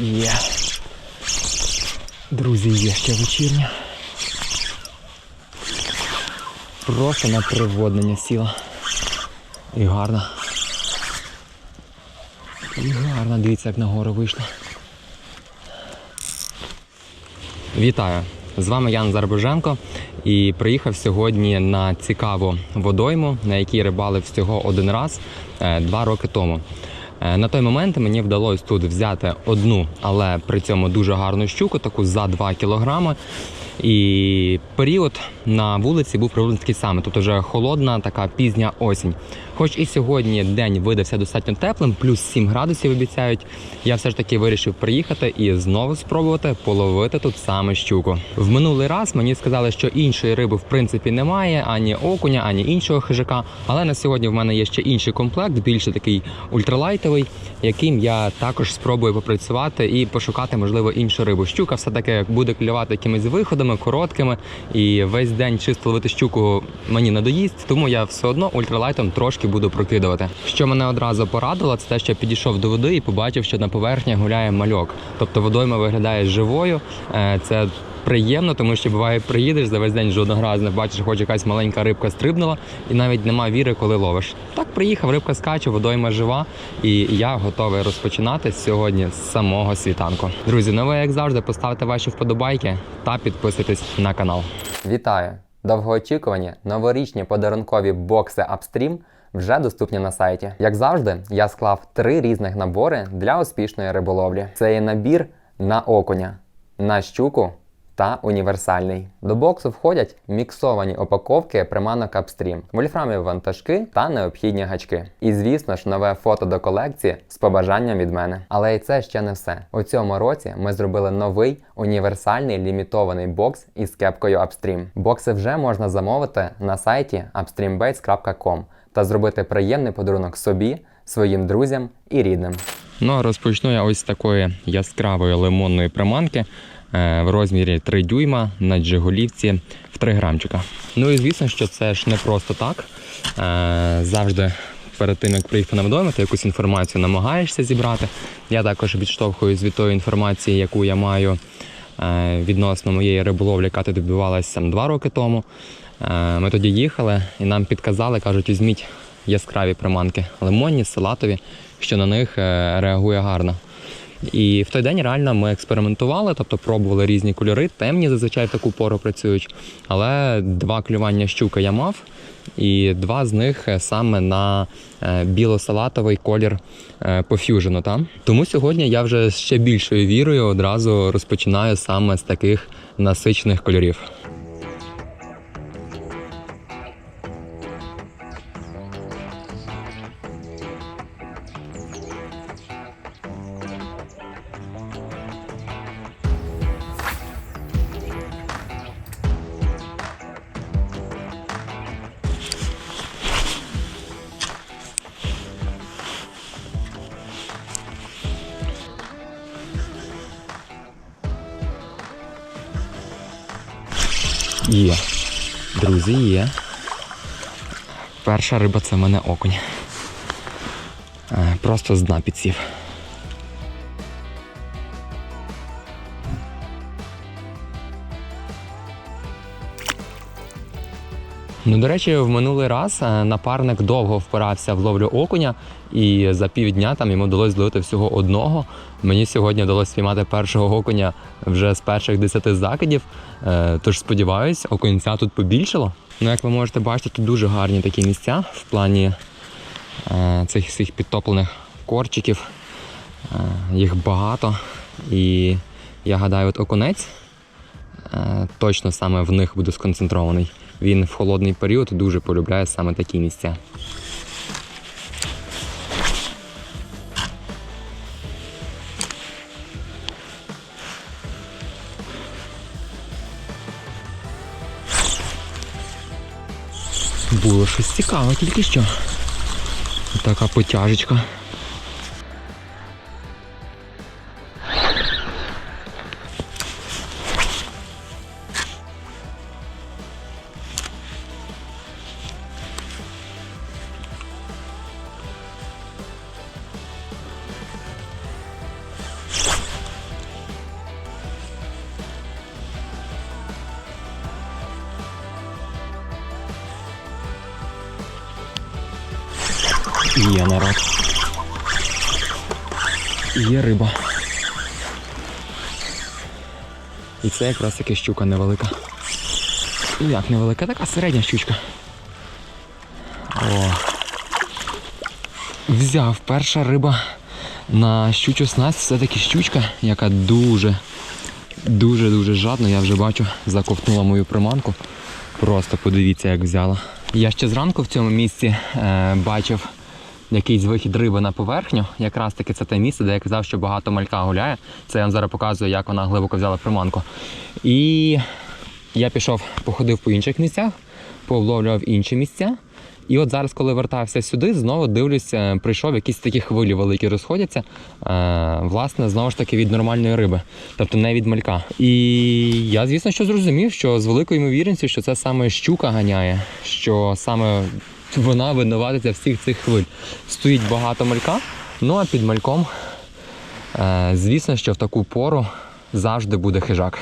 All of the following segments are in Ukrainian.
Є. Друзі, є ще вечірня. Просто на приводнення сіла. І гарна. І гарна, дивіться, як нагору вийшла. Вітаю! З вами Ян Зарбоженко і приїхав сьогодні на цікаву водойму, на якій рибалив всього один раз е, два роки тому. Е, На той момент мені вдалося тут взяти одну, але при цьому дуже гарну щуку, таку за 2 кілограми. І період на вулиці був приблизно такий самий, тобто вже холодна, така пізня осінь. Хоч і сьогодні день видався достатньо теплим, плюс 7 градусів обіцяють. Я все ж таки вирішив приїхати і знову спробувати половити тут саме щуку. В минулий раз мені сказали, що іншої риби в принципі немає, ані окуня, ані іншого хижака. Але на сьогодні в мене є ще інший комплект, більше такий ультралайтовий, яким я також спробую попрацювати і пошукати, можливо, іншу рибу. Щука все-таки буде клювати якимись виходами, короткими, і весь день чисто ловити щуку мені надоїсть, тому я все одно ультралайтом трошки буду прокидувати. Що мене одразу порадило, це те, що я підійшов до води і побачив, що на поверхні гуляє мальок. Тобто водойма виглядає живою. Е, Це приємно, тому що буває, приїдеш за весь день жодного разу не бачиш, хоч якась маленька рибка стрибнула, і навіть нема віри, коли ловиш. Так приїхав, рибка скаче, водойма жива, і я готовий розпочинати сьогодні з самого світанку. Друзі, ну ви як завжди, поставте ваші вподобайки та підписуйтесь на канал. Вітаю! Довгоочікувані новорічні подарункові бокси Upstream вже доступні на сайті. Як завжди, я склав три різних набори для успішної риболовлі. Це є набір на окуня, на щуку та універсальний. До боксу входять міксовані упаковки приманок Upstream, вольфрамові вантажки та необхідні гачки. І звісно ж, нове фото до колекції з побажанням від мене. Але і це ще не все. У цьому році ми зробили новий універсальний лімітований бокс із кепкою Upstream. Бокси вже можна замовити на сайті upstreambaits.com та зробити приємний подарунок собі, своїм друзям і рідним. Ну а розпочну я ось такої яскравої лимонної приманки е, в розмірі 3 дюйма на джиголівці в 3 грамчика. Ну і звісно, що це ж не просто так. Е, Завжди перед тим, як приїхати на водойму, ти якусь інформацію намагаєшся зібрати. Я також відштовхуюсь від тої інформації, яку я маю відносно моєї риболовлі, яка тут відбувалася два роки тому. Е, Ми тоді їхали і нам підказали, кажуть, візьміть яскраві приманки, лимонні, салатові, що на них е, реагує гарно. І в той день реально ми експериментували, тобто пробували різні кольори, темні зазвичай в таку пору працюють. Але два клювання щуки я мав, і два з них е, саме на е, біло-салатовий колір е, по фюжену. Там. Тому сьогодні я вже ще більшою вірою одразу розпочинаю саме з таких насичених кольорів. Є. Друзі, є. Перша риба це в мене окунь. Е, Просто з дна підсів. Ну, до речі, в минулий раз е, напарник довго впирався в ловлю окуня, і за півдня там йому вдалося зловити всього одного. Мені сьогодні вдалося спіймати першого окуня вже з перших 10 закидів. Е, Тож сподіваюсь, окунця тут побільшало. Ну, як ви можете бачити, тут дуже гарні такі місця в плані е, цих всіх підтоплених корчиків. Їх багато. І я гадаю, от окунець точно саме в них буде сконцентрований. Він в холодний період дуже полюбляє саме такі місця. Було щось цікаве тільки що. Така потяжечка. Це якраз таки щука невелика. Ну як невелика, така середня щучка. О. Взяв перша риба на щучу снасть, все-таки щучка, яка дуже, дуже-дуже жадно, я вже бачу, заковтнула мою приманку. Просто подивіться, як взяла. Я ще зранку в цьому місці е, бачив якийсь вихід риби на поверхню. Якраз таки це те місце, де я казав, що багато малька гуляє. Це я вам зараз показую, як вона глибоко взяла приманку. І я пішов, походив по інших місцях, повловлював інші місця. І от зараз, коли вертався сюди, знову дивлюся, прийшов якісь такі хвилі великі розходяться. Е, власне, знову ж таки від нормальної риби, тобто не від малька. І я, звісно, що зрозумів, що з великою ймовірністю, що це саме щука ганяє, що саме вона винуватиться всіх цих хвиль. Стоїть багато малька, ну а під мальком, е, звісно, що в таку пору завжди буде хижак.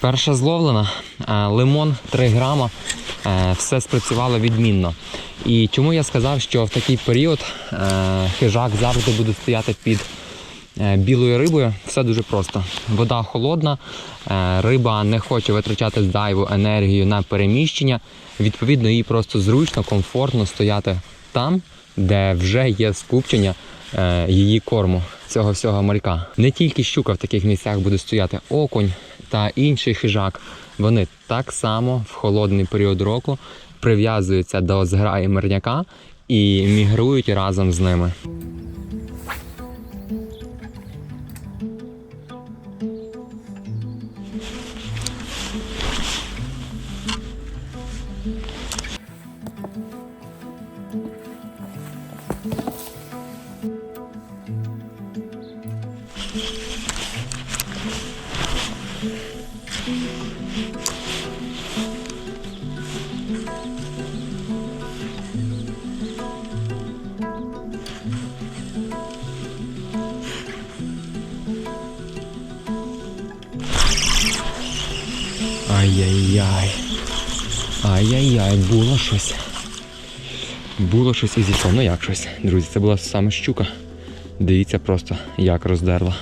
Перша зловлена, е, лимон 3 грама, е, все спрацювало відмінно. І чому я сказав, що в такий період е, хижак завжди буде стояти під е, білою рибою, все дуже просто. Вода холодна, е, риба не хоче витрачати зайву енергію на переміщення. Відповідно, їй просто зручно, комфортно стояти там, де вже є скупчення її корму, цього всього малька. Не тільки щука в таких місцях буде стояти, окунь та інший хижак. Вони так само в холодний період року прив'язуються до зграї мирняка і мігрують разом з ними. Щось і зійшло. Ну як щось, друзі, це була саме щука. Дивіться просто, як роздерла.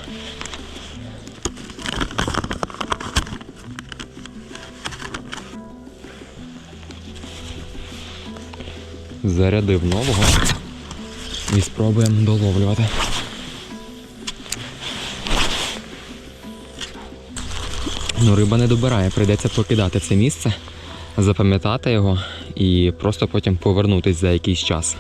Зарядив нового і спробуємо доловлювати. Ну, риба не добирає, прийдеться покидати це місце, запам'ятати його і просто потім повернутись за якийсь час.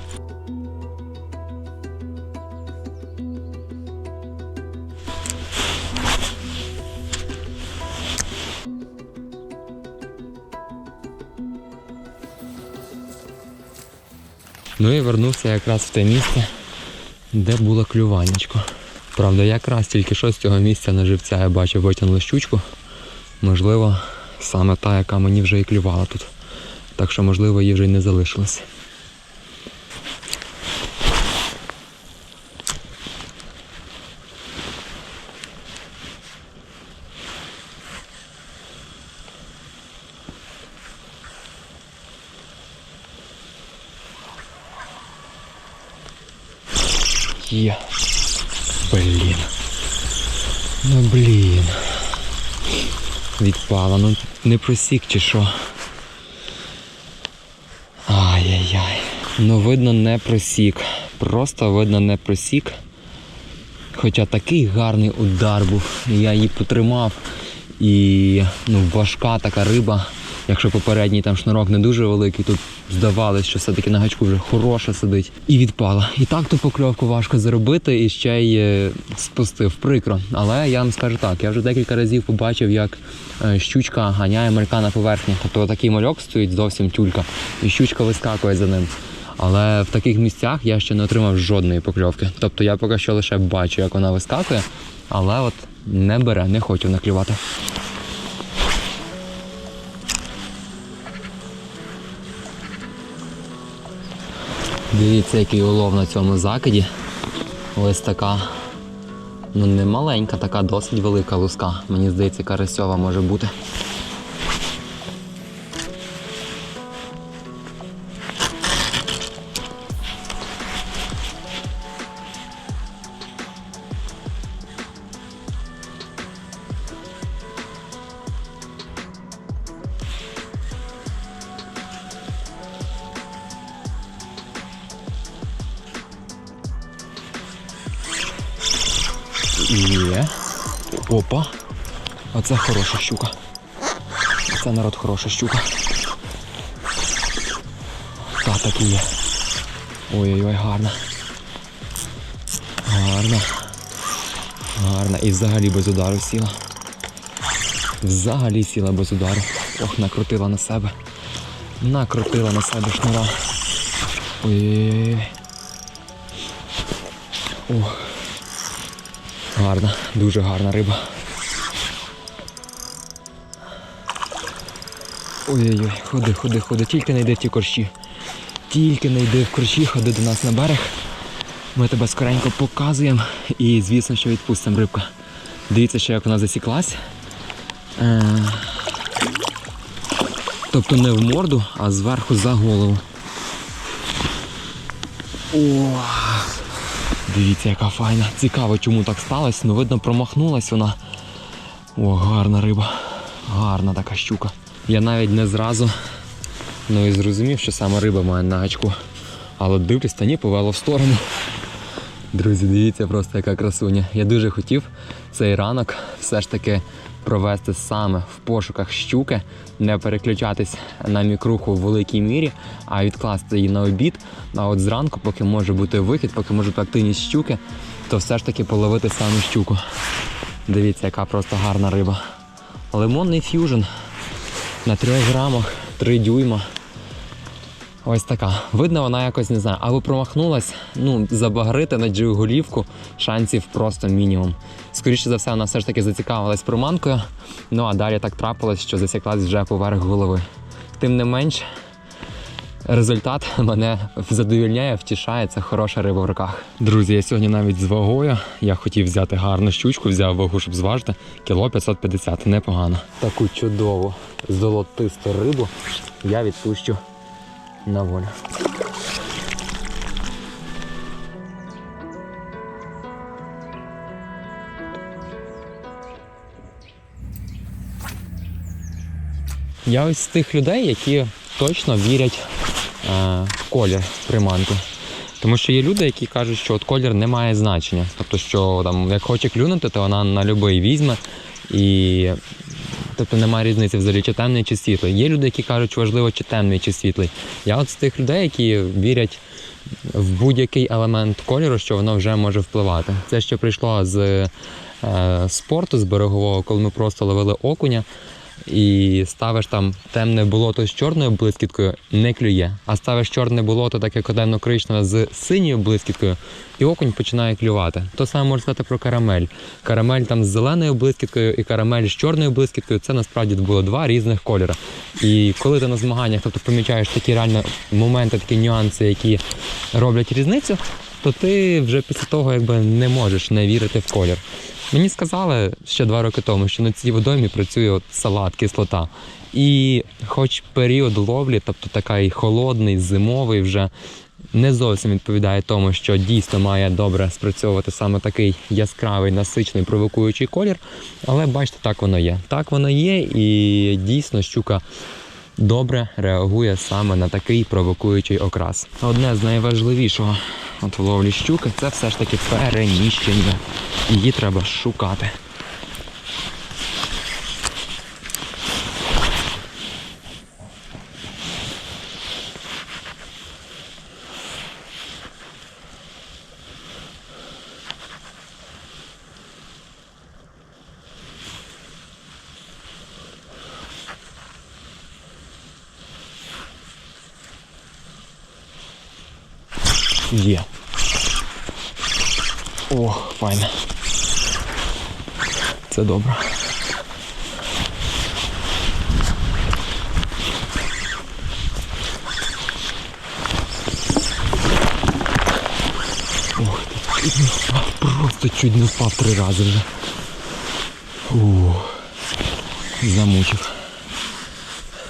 Ну і вернувся якраз в те місце, де було клюванечко. Правда, якраз тільки що з цього місця на живця я бачив витягнули щучку. Можливо, саме та, яка мені вже і клювала тут. Так що, можливо, її вже й не залишилось. Є. Блін. Ну блін. Відпала, ну не просік чи що. Ай-яй-яй. Ну видно не просік. Просто видно не просік. Хоча такий гарний удар був. Я її потримав. І ну, важка така риба. Якщо попередній там шнурок не дуже великий, тут здавалось, що все-таки на гачку вже хороша сидить. І відпала. І так ту покльовку важко заробити і ще й е, спустив. Прикро. Але я вам скажу так, я вже декілька разів побачив, як е, щучка ганяє малька на поверхні. Тобто такий мальок стоїть зовсім тюлька, і щучка вискакує за ним. Але в таких місцях я ще не отримав жодної покльовки. Тобто я поки що лише бачу, як вона вискакує, але от не бере, не хочу наклювати. Дивіться, який улов на цьому закиді. Ось така. Ну, не маленька, така досить велика луска. Мені здається, карасьова може бути. Хороша щука. Це народ хороша щука. Та так і є. Ой-ой-ой, гарна. Гарна. Гарна. І взагалі без удару сіла. Взагалі сіла без удару. Ох, накрутила на себе. Накрутила на себе шнура. Ой-ой-ой. Ох. Гарна, дуже гарна риба. Ой-ой-ой, ходи, ходи, ходи, тільки не йди в ті корчі. Тільки не йди в корчі, ходи до нас на берег. Ми тебе скоренько показуємо і звісно, що відпустимо рибка. Дивіться, ще як вона засіклась. Е... Тобто не в морду, а зверху за голову. О! Дивіться, яка файна. Цікаво, чому так сталося. Ну, видно, промахнулась вона. О, гарна риба. Гарна така щука. Я навіть не зразу ну і зрозумів, що саме риба має на гачку. Але дивлюсь, та ні, повело в сторону. Друзі, дивіться просто яка красуня. Я дуже хотів цей ранок все ж таки провести саме в пошуках щуки, не переключатись на мікруху в великій мірі, а відкласти її на обід. А от зранку, поки може бути вихід, поки може бути активність щуки, то все ж таки половити саме щуку. Дивіться, яка просто гарна риба. Лимонний ф'южн на 3 грамах, 3 дюйма. Ось така. Видно, вона якось не знаю, або промахнулась, ну, забагрити на джиголівку шансів просто мінімум. Скоріше за все, вона все ж таки зацікавилась приманкою, ну а далі так трапилось, що засіклась вже поверх голови. Тим не менш, результат мене задовільняє, втішає, це хороша риба в руках. Друзі, я сьогодні навіть з вагою. Я хотів взяти гарну щучку, взяв вагу, щоб зважити. Кіло 550, непогано. Таку чудову золотисту рибу я відпущу на волю. Я ось з тих людей, які точно вірять колір приманки. Тому що є люди, які кажуть, що от колір не має значення. Тобто, що там, як хоче клюнути, то вона на будь-який візьме. І тобто немає різниці взагалі, чи темний, чи світлий. Є люди, які кажуть, що важливо, чи темний, чи світлий. Я от з тих людей, які вірять в будь-який елемент кольору, що воно вже може впливати. Це ще прийшло з е, спорту, з берегового, коли ми просто ловили окуня. І ставиш там темне болото з чорною блискіткою, не клює. А ставиш чорне болото, таке коденно коричневе з синьою блискіткою, і окунь починає клювати. То саме можна сказати про карамель. Карамель там з зеленою блискіткою і карамель з чорною блискіткою це насправді було два різних кольори. І коли ти на змаганнях тобто, помічаєш такі реально моменти, такі нюанси, які роблять різницю, то ти вже після того якби не можеш не вірити в колір. Мені сказали ще два роки тому, що на цій водоймі працює от салат, кислота. І хоч період ловлі, тобто такий холодний, зимовий, вже не зовсім відповідає тому, що дійсно має добре спрацьовувати саме такий яскравий, насичений, провокуючий колір. Але бачите, так воно є. Так воно є, і дійсно щука добре реагує саме на такий провокуючий окрас. Одне з найважливішого от в ловлі щуки це все ж таки переміщення. Її треба шукати. Є. О, файно. Це добре. Ти. Чуть не впав, просто чуть не впав три рази вже. Ух. Замучив.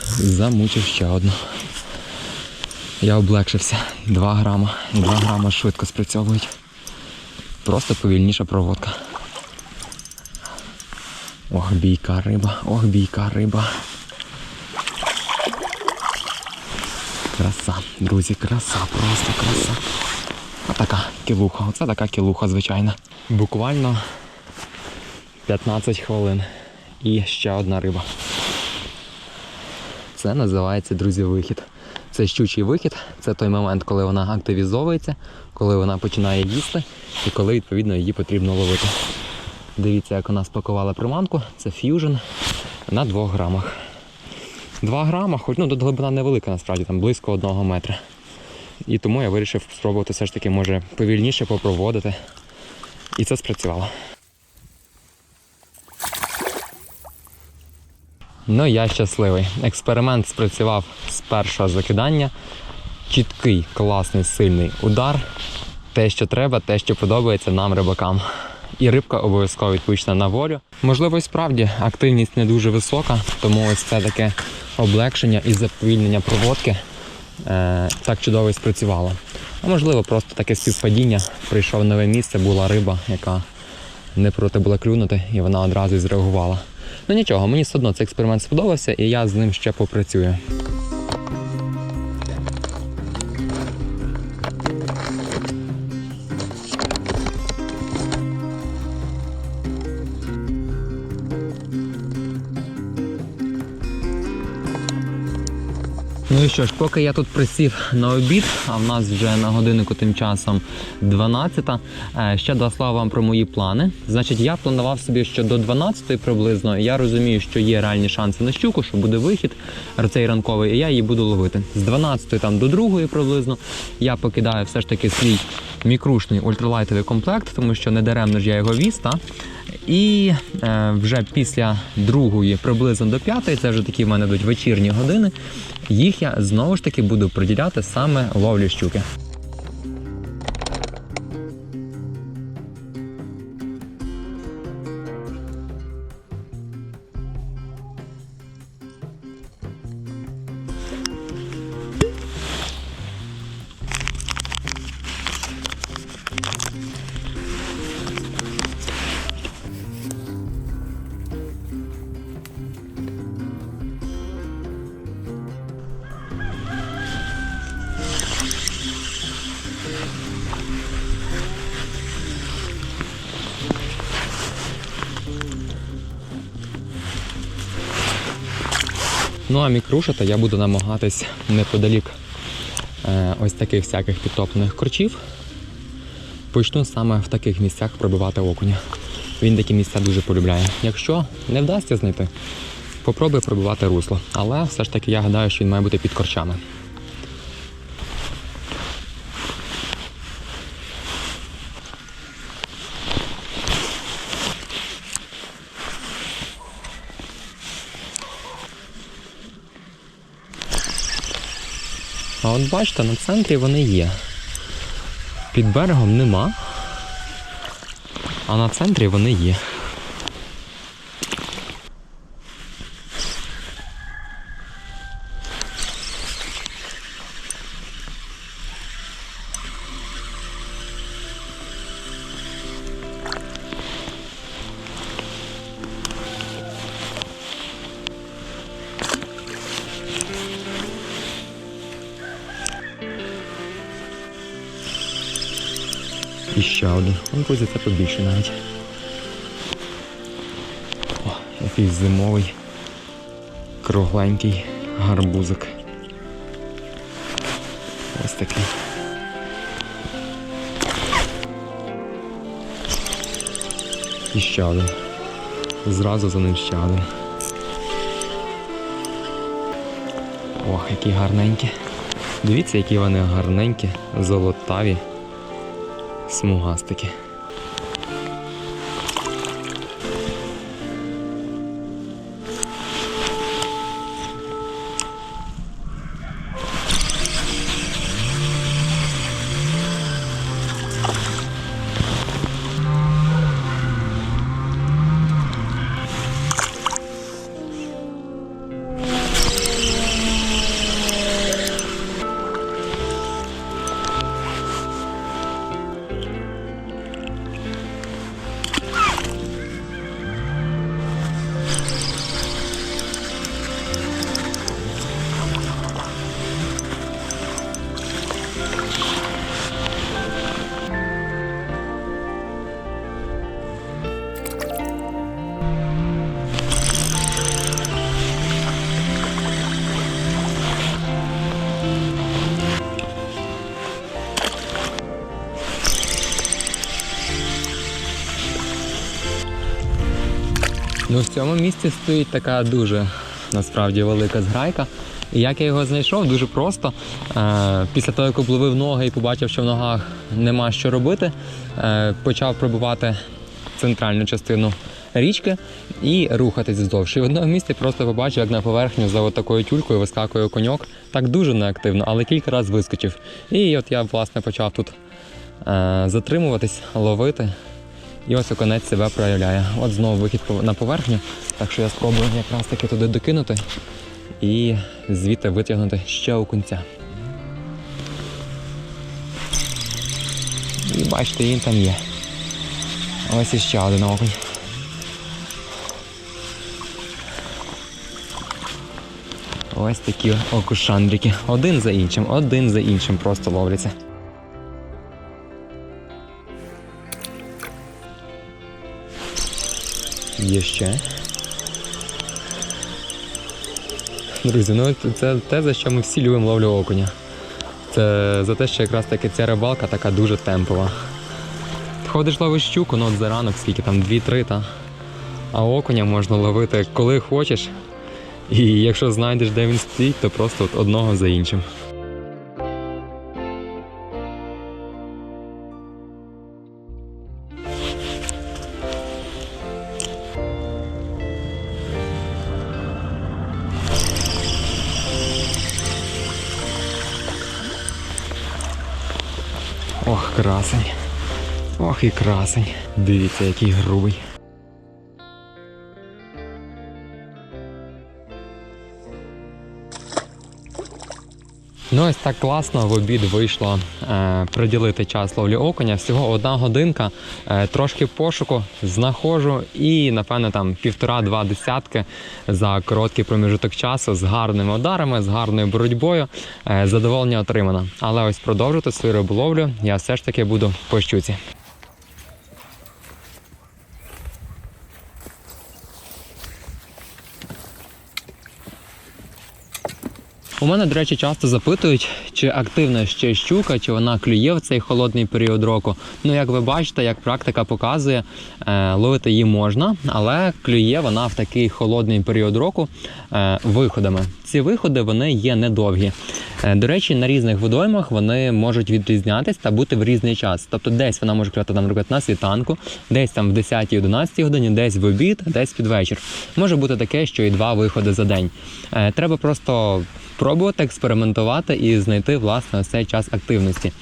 Замучив ще одну. Я облегшився. Два грама. І два грама швидко спрацьовують. Просто повільніша проводка. Ох, бійка риба, ох, бійка риба. Краса, друзі, краса, просто краса. А така кілуха, оце така кілуха, звичайна. Буквально 15 хвилин. І ще одна риба. Це називається, друзі, вихід. Це щучий вихід, це той момент, коли вона активізовується, коли вона починає їсти і коли відповідно її потрібно ловити. Дивіться, як вона спакувала приманку, це ф'южн на 2 грамах. 2 грама, хоч ну глибина невелика, насправді, там близько 1 метра. І тому я вирішив спробувати все ж таки, може, повільніше попроводити. І це спрацювало. Ну, я щасливий. Експеримент спрацював з першого закидання. Чіткий, класний, сильний удар. Те, що треба, те, що подобається нам, рибакам. І рибка обов'язково відпущена на волю. Можливо, і справді активність не дуже висока, тому ось це таке облегшення і заповільнення проводки е, так чудово і спрацювало. А можливо, просто таке співпадіння. Прийшов нове місце, була риба, яка не проти була клюнути, і вона одразу і зреагувала. Ну нічого, мені все одно цей експеримент сподобався, і я з ним ще попрацюю. Що ж, поки я тут присів на обід, а в нас вже на годиннику тим часом 12. е, Ще два слова вам про мої плани. Значить, я планував собі, що до 12 приблизно я розумію, що є реальні шанси на щуку, що буде вихід цей ранковий, і я її буду ловити. З 12 там до 2 приблизно я покидаю все ж таки свій мікрушний ультралайтовий комплект, тому що не даремно ж я його віз. Та? І е, вже після другої, приблизно до п'ятої, це вже такі в мене будуть вечірні години. Їх я знову ж таки буду приділяти саме ловлі щуки. Ну а мікрушити я буду намагатись неподалік е, ось таких всяких підтоплених корчів. Почну саме в таких місцях пробивати окуня. Він такі місця дуже полюбляє. Якщо не вдасться знайти, попробуй пробивати русло. Але все ж таки я гадаю, що він має бути під корчами. От бачите, на центрі вони є. Під берегом нема. А на центрі вони є. Ще один. Це побільше навіть. О, якийсь зимовий, кругленький гарбузик. Ось такий. І ще один. Зразу за ним ще один. Ох, які гарненькі. Дивіться, які вони гарненькі, золотаві смугастики. Ну, в цьому місці стоїть така дуже насправді велика зграйка. І як я його знайшов, дуже просто. Е, після того, як обловив ноги і побачив, що в ногах нема що робити, е, почав пробувати центральну частину річки і рухатись вздовж. І в одному місці просто побачив, як на поверхню за такою тюлькою вискакує коньок. Так дуже неактивно, але кілька разів вискочив. І от я власне почав тут е, затримуватись, ловити. І ось оконець себе проявляє. От знову вихід на поверхню. Так що я спробую якраз таки туди докинути і звідти витягнути ще окунця. І бачите, він там є. Ось іще один окунь. Ось такі окушандрики. Один за іншим, один за іншим просто ловляться. Ще. Друзі, ну це те, за що ми всі любимо ловлю окуня. Це за те, що якраз таки ця рибалка така дуже темпова. Ходиш ловиш щуку, ну от за ранок, скільки там, 2-3, та. А окуня можна ловити коли хочеш. І якщо знайдеш, де він стоїть, то просто от одного за іншим. Красень. Ох і красень. Дивіться, який грубий. Ну, ось так класно в обід вийшло е, приділити час ловлі окуня. Всього одна годинка, е, трошки пошуку, знаходжу і, напевно, там півтора-два десятки за короткий проміжок часу з гарними ударами, з гарною боротьбою. Е, задоволення отримано. Але ось продовжити свою риболовлю я все ж таки буду по щуці. У мене, до речі, часто запитують, чи активна ще щука, чи вона клює в цей холодний період року. Ну, як ви бачите, як практика показує, е, ловити її можна, але клює вона в такий холодний період року е, виходами. Ці виходи вони є недовгі. Е, До речі, на різних водоймах вони можуть відрізнятись та бути в різний час. Тобто, десь вона може клювати, наприклад, на світанку, десь там в 10-11 годині, десь в обід, десь під вечір. Може бути таке, що і два виходи за день. Треба просто пробувати експериментувати і знайти власне ось цей час активності.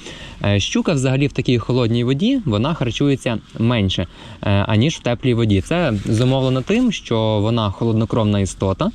Е, Щука взагалі в такій холодній воді вона харчується менше, е, аніж в теплій воді. Це зумовлено тим, що вона холоднокровна істота,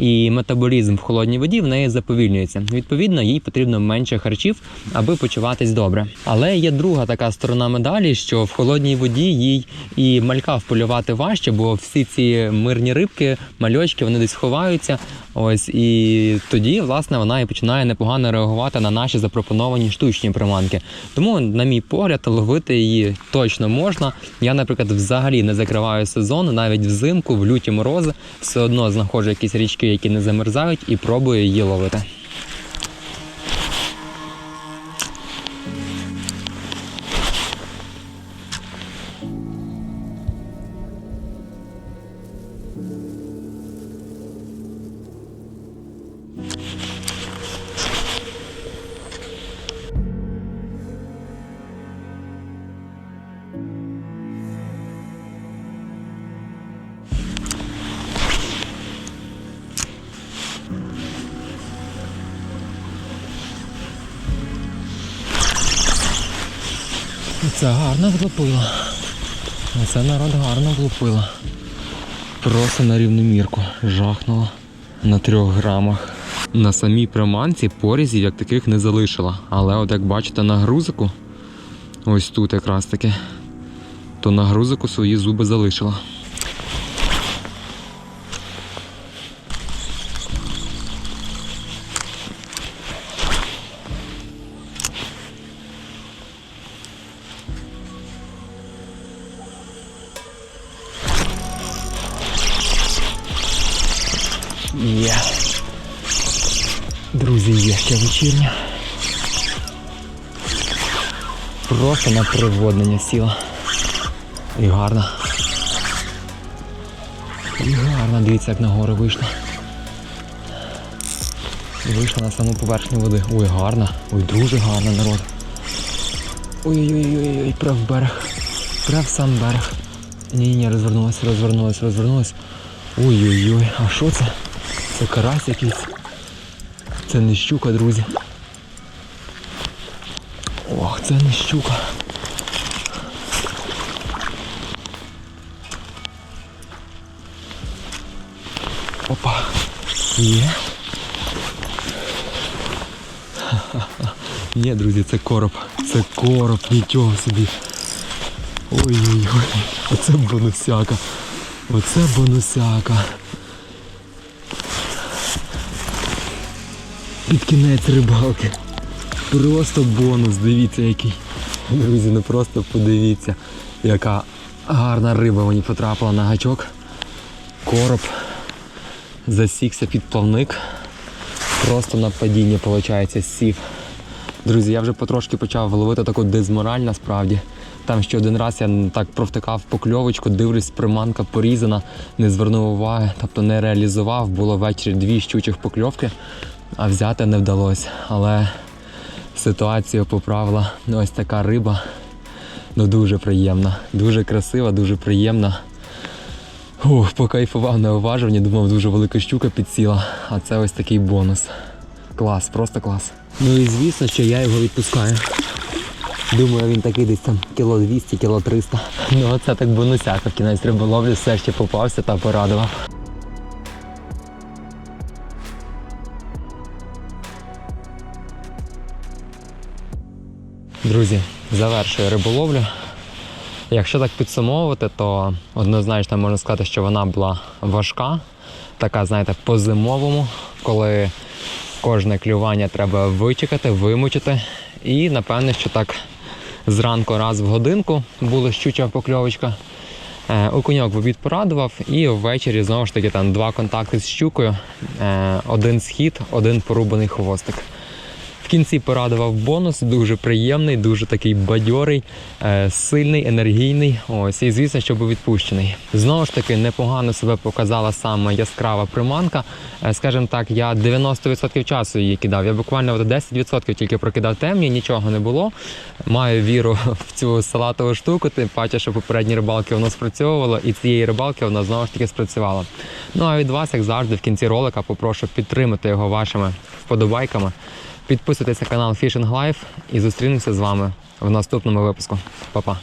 і метаболізм в холодній воді в неї заповільнюється. Відповідно, їй потрібно менше харчів, аби почуватись добре. Але є друга така сторона медалі, що в холодній воді їй і малька вполювати важче, бо всі ці мирні рибки, мальочки, вони десь ховаються. Ось і тоді, власне, вона і починає непогано реагувати на наші запропоновані штучні приманки. Тому, на мій погляд, ловити її точно можна. Я, наприклад, взагалі не закриваю сезон, навіть взимку, в люті морози, все одно знаходжу якісь річки, які не замерзають, і пробує її ловити. Гарно влупило. Оце народ гарно влупила. Просто на рівну мірку. Жахнуло на трьох грамах. На самій приманці порізів як таких не залишила. Але от як бачите на грузику, ось тут якраз таки, то на грузику свої зуби залишила. На приводнення сіла. І гарно. І гарно, дивіться, як на гору вийшла. Вийшла на саму поверхню води. Ой, гарно. Ой, дуже гарно народ. Ой-ой-ой, прям в берег. Прям в сам берег. Ні, ні, розвернулась, розвернулась, розвернулась. Ой-ой-ой, а що це? Це карась якийсь. Це не щука, друзі. Ох, це не щука. Є. Ні, друзі, це короб. Це короб, нічого собі. Ой-ой-ой. Оце бонусяка. Оце бонусяка. Під кінець рибалки. Просто бонус, дивіться який. Друзі, ну просто подивіться, яка гарна риба мені потрапила на гачок. Короб засікся під плавник. Просто на падіння, виходить, сів. Друзі, я вже потрошки почав ловити таку дезмораль насправді. Там ще один раз я так провтикав покльовочку, дивлюсь, приманка порізана, не звернув уваги, тобто не реалізував. Було ввечері дві щучих покльовки, а взяти не вдалося. Але ситуацію поправила ось така риба. Ну дуже приємна, дуже красива, дуже приємна. Ух, покайфував на уважуванні, думав, дуже велика щука підсіла, а це ось такий бонус. Клас, просто клас. Ну і звісно, що я його відпускаю. Думаю, він такий десь там кіло 200, кіло 300. Ну оце так бонусяка в кінець риболовлі все ще попався та порадував. Друзі, завершую риболовлю. Якщо так підсумовувати, то однозначно можна сказати, що вона була важка, така, знаєте, по-зимовому, коли кожне клювання треба вичекати, вимучити. І напевне, що так зранку раз в годинку була щуча покльовочка. Е, Окуньок в обід порадував, і ввечері знову ж таки там два контакти з щукою, е, один схід, один порубаний хвостик. Кінці порадував бонус, дуже приємний, дуже такий бадьорий, е, сильний, енергійний. Ось і звісно, що був відпущений. Знову ж таки, непогано себе показала саме яскрава приманка. Е, Скажімо так, я 90% часу її кидав. Я буквально от 10% тільки прокидав темні, нічого не було. Маю віру в цю салатову штуку, тим паче, що попередні рибалки воно спрацьовувало, і цієї рибалки воно знову ж таки спрацювало. Ну а від вас, як завжди, в кінці ролика попрошу підтримати його вашими вподобайками. Підписуйтесь на канал Fishing Life і зустрінемося з вами в наступному випуску. Па-па!